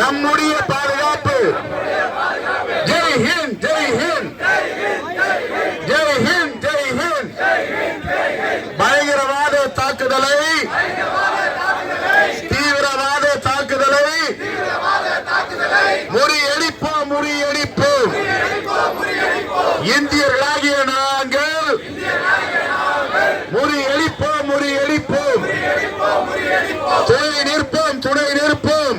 நம்முடைய பாதுகாப்பு. ஜெய் ஹிந்த் ஜெய் ஹிந்த். ஜெய் ஹிந்த் ஜெய் ஹிந்த். பயங்கரவாத தாக்குதலை தீவிரவாத தாக்குதலை முறியடிப்போம் முறியடிப்போம். இந்தியர்களாகிய நாங்கள் முறியடிப்போம் முறியடிப்போம். துணை நிற்போம் துணை நிற்போம்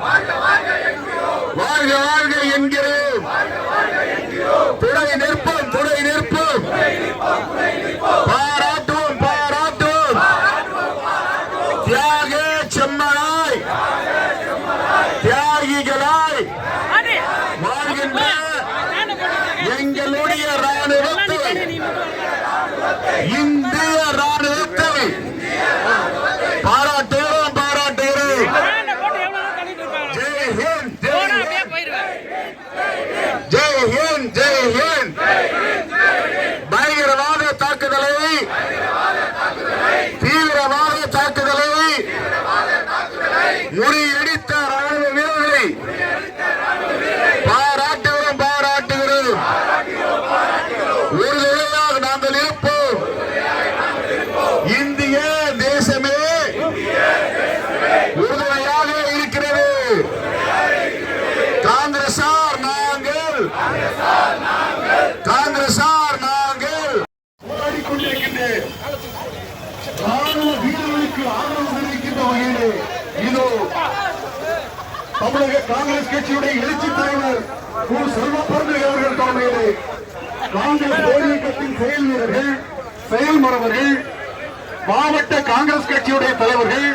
வாழ்க வாழ்க என்கிறோம். துணை நிற்போம் துணை நிற்போம். பாராட்டுவோம் பாராட்டுவோம். தியாக செம்மனாய் தியாகிகளாய் வாழ்கின்ற எங்களுடைய ராணுவத்தை இந்திய ராணுவத்தை ஒரு இதோ தமிழக காங்கிரஸ் கட்சியுடைய எழுச்சி தலைவர் கு. செல்வப்பரந்து அவர்கள் தலைமையிலே காங்கிரஸ் போர் செயல் வீரர்கள் செயல்மறவர்கள் மாவட்ட காங்கிரஸ் கட்சியுடைய தலைவர்கள்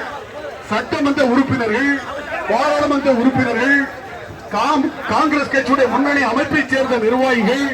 சட்டமன்ற உறுப்பினர்கள் பாராளுமன்ற உறுப்பினர்கள் காம்- காங்கிரஸ் கட்சியுடைய முன்னணி அமைப்பைச் சேர்ந்த நிர்வாகிகள்